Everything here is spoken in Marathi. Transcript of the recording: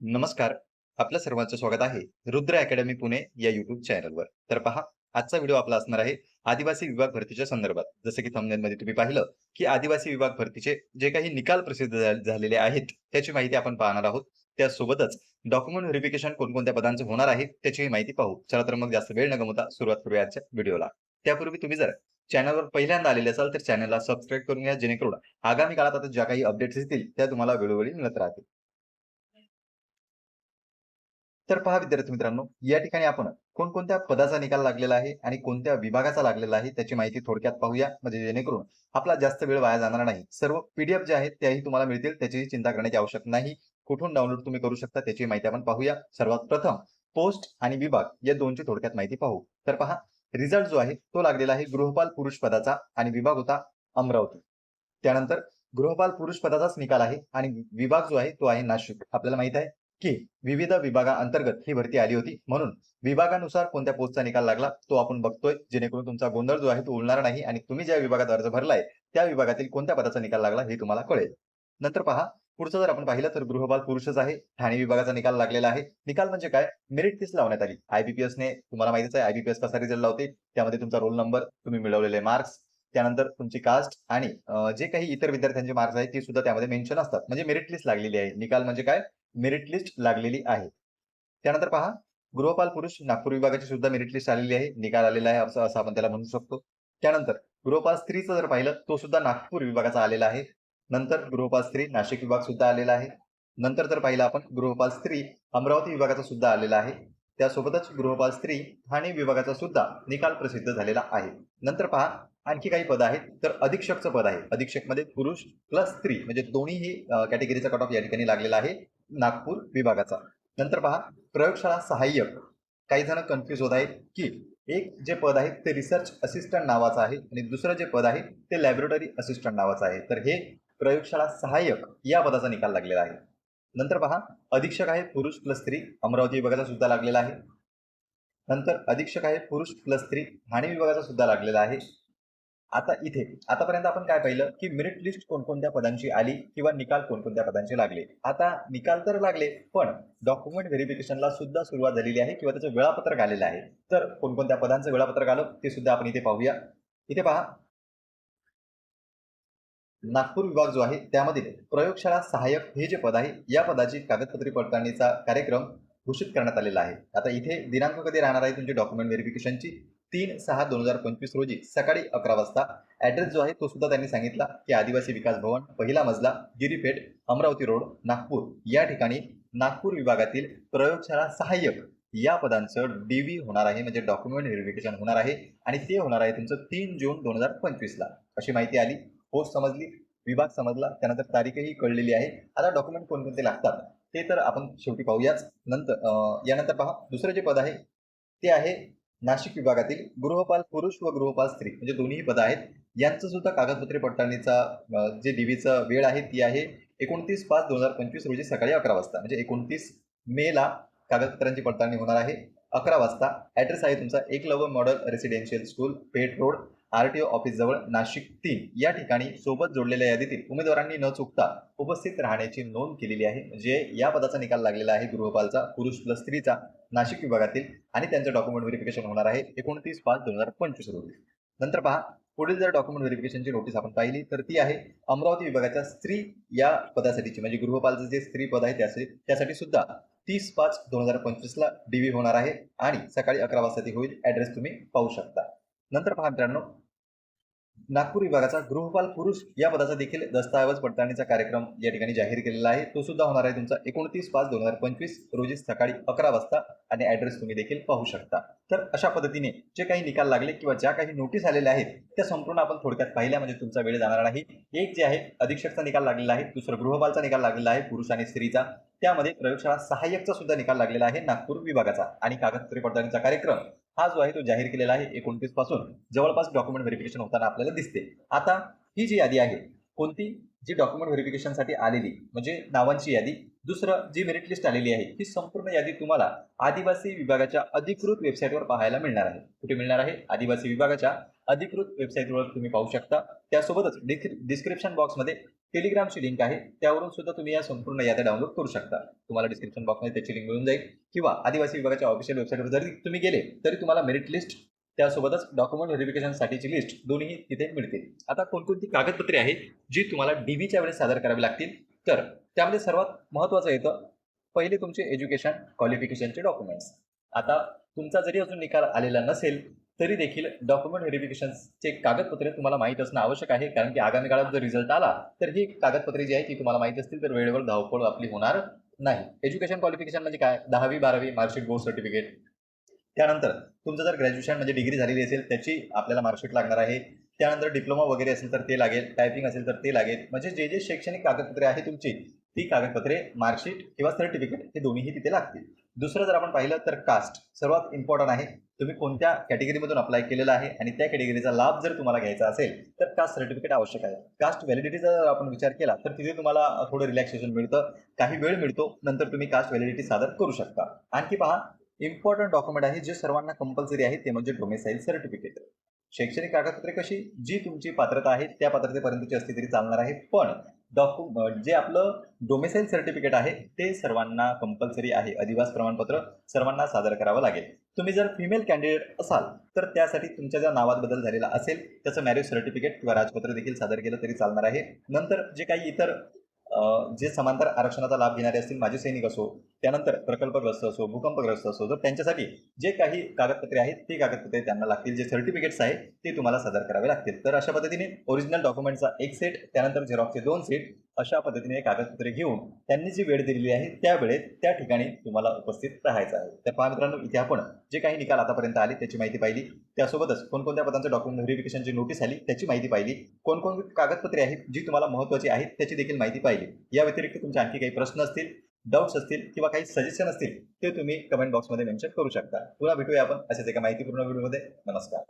नमस्कार. आपलं सर्वांचं स्वागत आहे रुद्र अकॅडमी पुणे या युट्यूब चॅनलवर. तर पहा आजचा व्हिडिओ आपला असणार आहे आदिवासी विभाग भरतीच्या संदर्भात. जसं की थंबनेलमध्ये तुम्ही पाहिलं, की आदिवासी विभाग भरतीचे जे काही निकाल प्रसिद्ध झालेले आहेत, त्याची माहिती आपण पाहणार आहोत. त्यासोबतच डॉक्युमेंट व्हेरिफिकेशन कोणकोणत्या पदांचं होणार आहे, त्याचीही माहिती पाहू. चला तर मग जास्त वेळ न गमवता सुरुवात करूया आजच्या व्हिडिओला. त्यापूर्वी तुम्ही जर चॅनलवर पहिल्यांदा आलेले असाल तर चॅनलला सबस्क्राईब करून घ्या जेणेकरून आगामी काळात आता ज्या काही अपडेट्स येतील त्या तुम्हाला वेळोवेळी मिळत राहतील. तर पहा विद्यार्थी मित्रांनो, या ठिकाणी आपण कोणकोणत्या पदाचा निकाल लागलेला आहे आणि कोणत्या विभागाचा लागलेला आहे त्याची माहिती थोडक्यात पाहूया. म्हणजे जेणेकरून आपला जास्त वेळ वाया जाणार नाही. सर्व पीडीएफ जे आहेत त्याही तुम्हाला मिळतील. त्याचीही चिंता करण्याची आवश्यक नाही. कुठून डाउनलोड तुम्ही करू शकता त्याची माहिती आपण पाहूया. सर्वात प्रथम पोस्ट आणि विभाग या दोनची थोडक्यात माहिती पाहू. तर पहा रिझल्ट जो आहे तो लागलेला आहे गृहपाल पुरुष पदाचा आणि विभाग होता अमरावती. त्यानंतर गृहपाल पुरुष पदाचाच निकाल आहे आणि विभाग जो आहे तो आहे नाशिक. आपल्याला माहीत आहे की विविध विभागाअंतर्गत ही भरती आली होती. म्हणून विभागानुसार कोणत्या पोस्टचा निकाल लागला तो आपण बघतोय. जेणेकरून तुमचा गोंधळ जो आहे तो उडणार नाही आणि तुम्ही ज्या विभागात अर्ज भरलाय त्या विभागातील कोणत्या पदाचा निकाल लागला हे तुम्हाला कळेल. नंतर पहा पुढचं जर आपण पाहिलं तर गृहपाल पुरुषच आहे. ठाणे विभागाचा निकाल लागलेला आहे. निकाल म्हणजे काय? मेरिट लिस्ट लावण्यात आली. आयबीपीएसने तुम्हाला माहितीच आहे आयबीपीएस कसा रिझल्ट लावते. त्यामध्ये तुमचा रोल नंबर, तुम्ही मिळवलेले मार्क्स, त्यानंतर तुमची कास्ट आणि जे काही इतर विद्यार्थ्यांचे मार्क्स आहेत ते सुद्धा त्यामध्ये मेन्शन असतात. म्हणजे मेरिट लिस्ट लागलेली आहे. निकाल म्हणजे काय? मेरिट लिस्ट लागलेली आहे. त्यानंतर पहा गृहपाल पुरुष नागपूर विभागाची सुद्धा मेरिट लिस्ट आलेली आहे. निकाल आलेला आहे असं असं आपण त्याला म्हणू शकतो. त्यानंतर गृहपाल स्त्रीचं जर पाहिलं तो सुद्धा नागपूर विभागाचा आलेला आहे. नंतर गृहपाल स्त्री नाशिक विभाग सुद्धा आलेला आहे. नंतर जर पाहिलं आपण गृहपाल स्त्री अमरावती विभागाचा सुद्धा आलेला आहे. त्यासोबतच गृहपाल स्त्री ठाणे विभागाचा सुद्धा निकाल प्रसिद्ध झालेला आहे. नंतर पहा आणखी काही पद आहेत तर अधीक्षकचं पद आहे. अधीक्षकमध्ये पुरुष प्लस स्त्री म्हणजे दोन्हीही कॅटेगरीचा कट ऑफ या ठिकाणी लागलेला आहे नागपूर विभागाचा. नंतर पहा प्रयोगशाळा सहाय्यक. काही जण कन्फ्यूज होत आहेत की एक जे पद आहे ते रिसर्च असिस्टंट नावाचं आहे आणि दुसरं जे पद आहे ते लॅबोरेटरी असिस्टंट नावाचं आहे. तर हे प्रयोगशाळा सहाय्यक या पदाचा निकाल लागलेला आहे. नंतर पहा अधीक्षक आहे पुरुष प्लस स्त्री अमरावती विभागाचा सुद्धा लागलेला आहे. नंतर अधीक्षक आहे पुरुष प्लस स्त्री ठाणे विभागाचा सुद्धा लागलेला आहे. आता इथे आतापर्यंत आपण काय पाहिलं की मेरिट लिस्ट कोणकोणत्या पदांची आली किंवा निकाल कोणकोणत्या पदांचे लागले. आता निकाल तर लागले पण डॉक्युमेंट व्हेरिफिकेशनला सुद्धा सुरुवात झालेली आहे किंवा त्याचं वेळापत्रक आलेलं आहे. तर कोणकोणत्या पदांचं वेळापत्रक आलं ते सुद्धा आपण इथे पाहूया. इथे पहा नागपूर विभाग जो आहे त्यामध्ये प्रयोगशाळा सहाय्यक हे जे पद आहे या पदाची कागदपत्रे पडताळणीचा कार्यक्रम घोषित करण्यात आलेला आहे. आता इथे दिनांक कधी राहणार आहे तुमची डॉक्युमेंट व्हेरिफिकेशनची तीन सहा दोन हजार पंचवीस रोजी सकाळी अकरा वाजता. ऍड्रेस जो आहे तो सुद्धा त्यांनी सांगितला की आदिवासी विकास भवन पहिला मजला गिरीपेठ अमरावती रोड नागपूर या ठिकाणी नागपूर विभागातील प्रयोगशाळा सहाय्यक या पदांचं डी व्ही होणार आहे म्हणजे डॉक्युमेंट व्हेरिफिकेशन होणार आहे आणि ते होणार आहे तुमचं तीन जून दोन हजार पंचवीसला अशी माहिती आली. पोस्ट समजली, विभाग समजला, त्यानंतर तारीखही कळलेली आहे. आता डॉक्युमेंट कोणकोणते लागतात ते तर आपण शेवटी पाहूयाच. नंतर यानंतर पहा दुसरं जे पद आहे ते आहे नाशिक विभागातील गृहपाल पुरुष व गृहपाल स्त्री म्हणजे दोन्ही पद आहेत. यांचं सुद्धा कागदपत्रे पडताळणीचा जे डीव्हीचा वेळ आहे ती आहे एकोणतीस पाच दोन हजार पंचवीस रोजी सकाळी अकरा वाजता म्हणजे एकोणतीस मेला कागदपत्रांची पडताळणी होणार आहे अकरा वाजता. ऍड्रेस आहे तुमचा Eklavya model residential school Peth road RTO ऑफिसजवळ Nashik तीन या ठिकाणी सोबत जोडलेल्या यादीतील उमेदवारांनी न चुकता उपस्थित राहण्याची नोंद केलेली आहे. म्हणजे या पदाचा निकाल लागलेला आहे गृहपालचा पुरुष प्लस स्त्रीचा नाशिक विभागातील आणि त्यांचं डॉक्युमेंट व्हेरिफिकेशन होणार आहे एकोणतीस पाच दोन हजार पंचवीस रोजी. नंतर पहा पुढील जर डॉक्युमेंट व्हेरिफिकेशनची नोटीस आपण पाहिली तर ती आहे अमरावती विभागाच्या स्त्री या पदासाठीची म्हणजे गृहपालचं जे स्त्री पद आहे त्यासाठी त्यासाठी सुद्धा तीस पाच दोन हजार पंचवीसला डी व्ही होणार आहे आणि सकाळी अकरा वाजता ती होईल. ऍड्रेस तुम्ही पाहू शकता. नंतर पहा मित्रांनो नागपूर विभागाचा गृहपाल पुरुष या पदाचा देखील दस्तऐवज पडताळणीचा कार्यक्रम या ठिकाणी जाहीर केलेला आहे. तो सुद्धा होणार आहे तुमचा एकोणतीस पाच दोन हजार पंचवीस रोजी सकाळी अकरा वाजता आणि ऍड्रेस तुम्ही देखील पाहू शकता. तर अशा पद्धतीने जे काही निकाल लागले किंवा ज्या काही नोटीस आलेल्या आहेत त्या संपूर्ण आपण थोडक्यात पाहिल्या म्हणजे तुमचा वेळ जाणार नाही. एक जे आहे अधीक्षकचा निकाल लागलेला आहे. दुसरं गृहपालचा निकाल लागलेला आहे पुरुष आणि स्त्रीचा. त्यामध्ये प्रयोगशाळा सहाय्यकचा सुद्धा निकाल लागलेला आहे नागपूर विभागाचा आणि कागदपत्रे पडताळणीचा कार्यक्रम हा जो आहे तो जाहीर केलेला आहे एकोणतीसपासून जवळपास डॉक्युमेंट व्हेरिफिकेशन होताना आपल्याला दिसते. आता ही जी यादी आहे कोणती जी डॉक्युमेंट व्हेरिफिकेशनसाठी आलेली म्हणजे नावांची यादी. दुसरं जी मेरिट लिस्ट आलेली आहे ही संपूर्ण यादी तुम्हाला आदिवासी विभागाच्या अधिकृत वेबसाईटवर पाहायला मिळणार आहे. कुठे मिळणार आहे? आदिवासी विभागाच्या अधिकृत वेबसाईटवर तुम्ही पाहू शकता. त्यासोबतच डिस्क्रिप्शन बॉक्समध्ये टेलिग्रामची लिंक आहे. त्यावरून सुद्धा तुम्ही या संपूर्ण याद्या डाउनलोड करू शकता. तुम्हाला डिस्क्रिप्शन बॉक्समध्ये त्याची लिंक मिळून जाईल. किंवा आदिवासी विभागाच्या ऑफिशियल वेबसाईटवर जरी तुम्ही गेले तरी तुम्हाला मेरिट लिस्ट त्यासोबतच डॉक्युमेंट व्हेरिफिकेशनसाठीची लिस्ट दोन्ही तिथे मिळतील. आता कोणकोणती कागदपत्रे आहेत जी तुम्हाला डीबीच्या वेळेस सादर करावी लागतील? तर त्यामध्ये सर्वात महत्त्वाचं येतं पहिले तुमचे एज्युकेशन क्वालिफिकेशनचे डॉक्युमेंट्स आता तुमचा जरी अजून निकाल आलेला नसेल तरी देखील डॉक्युमेंट व्हेरिफिकेशनचे कागदपत्रे तुम्हाला माहीत असणं आवश्यक आहे. कारण की आगामी काळात जर रिझल्ट आला तर ही कागदपत्रे जी आहे ती तुम्हाला माहीत असतील तर वेळेवर धावपळ आपली होणार नाही. एज्युकेशन क्वालिफिकेशन म्हणजे काय? दहावी बारावी मार्कशीट बोर्ड सर्टिफिकेट त्यानंतर तुमचं जर ग्रॅज्युएशन म्हणजे डिग्री झालेली असेल त्याची आपल्याला मार्कशीट लागणार आहे. त्यानंतर डिप्लोमा वगैरे असेल तर ते लागेल. टायपिंग असेल तर ते लागेल. म्हणजे जे जे शैक्षणिक कागदपत्रे आहे तुमची ती कागदपत्रे मार्कशीट किंवा सर्टिफिकेट हे दोन्हीही तिथे लागतील. दुसरं जर आपण पाहिलं तर कास्ट सर्वात इम्पॉर्टंट आहे. तुम्ही कोणत्या कॅटेगरीमधून अप्लाय केलेला आहे आणि त्या कॅटेगरीचा लाभ जर तुम्हाला घ्यायचा असेल तर कास्ट सर्टिफिकेट आवश्यक आहे. कास्ट व्हॅलिडिटीचा जर आपण विचार केला तर तिथे तुम्हाला थोडं रिलॅक्सेशन मिळतं काही वेळ मिळतो नंतर तुम्ही कास्ट व्हॅलिडिटी सादर करू शकता. आणखी पहा इम्पॉर्टंट डॉक्युमेंट आहे जे सर्वांना कंपल्सरी आहे ते म्हणजे डोमेसाईल सर्टिफिकेट शैक्षणिक कागदपत्रे कशी जी तुमची पात्रता आहे त्या पात्रतेपर्यंतची असली तरी चालणार आहे. पण डॉक्यु जे आपलं डोमेसाईल सर्टिफिकेट आहे ते सर्वांना कंपल्सरी आहे. अधिवास प्रमाणपत्र सर्वांना सादर करावं लागेल. तुम्ही जर फिमेल कॅन्डिडेट असाल तर त्यासाठी तुमच्या ज्या नावात बदल झालेला असेल त्याचं मॅरेज सर्टिफिकेट किंवा राजपत्र देखील सादर केलं तरी चालणार आहे. नंतर जे काही इतर जे समांतर आरक्षणाचा लाभ घेणारे असतील माजी सैनिक असो त्यानंतर प्रकल्पग्रस्त असो भूकंपग्रस्त असो तर त्यांच्यासाठी जे काही कागदपत्रे आहेत ते कागदपत्रे त्यांना लागतील. जे सर्टिफिकेट्स आहेत ते तुम्हाला सादर करावे लागतील. तर अशा पद्धतीने ओरिजिनल डॉक्युमेंटचा एक सेट त्यानंतर झेरॉक्सचे दोन सेट अशा पद्धतीने कागदपत्रे घेऊन त्यांनी जी वेळ दिलेली आहे त्या वेळेत त्या ठिकाणी तुम्हाला उपस्थित राहायचं आहे. तर पहा मित्रांनो इथे आपण जे काही निकाल आतापर्यंत आले त्याची माहिती पाहिली. त्यासोबतच कोणकोणत्या पदांचं डॉक्युमेंट व्हेरिफिकेशनची नोटीस आली त्याची माहिती पाहिली. कोणकोण कागदपत्रे आहेत जी तुम्हाला महत्त्वाची आहेत त्याची देखील माहिती पाहिली. या व्यतिरिक्त तुमचे आणखी काही प्रश्न असतील डाऊट्स असतील किंवा काही सजेशन असतील ते तुम्ही कमेंट बॉक्समध्ये मेन्शन करू शकता. पुन्हा भेटूया आपण अशाच एका माहितीपूर्ण व्हिडिओमध्ये नमस्कार.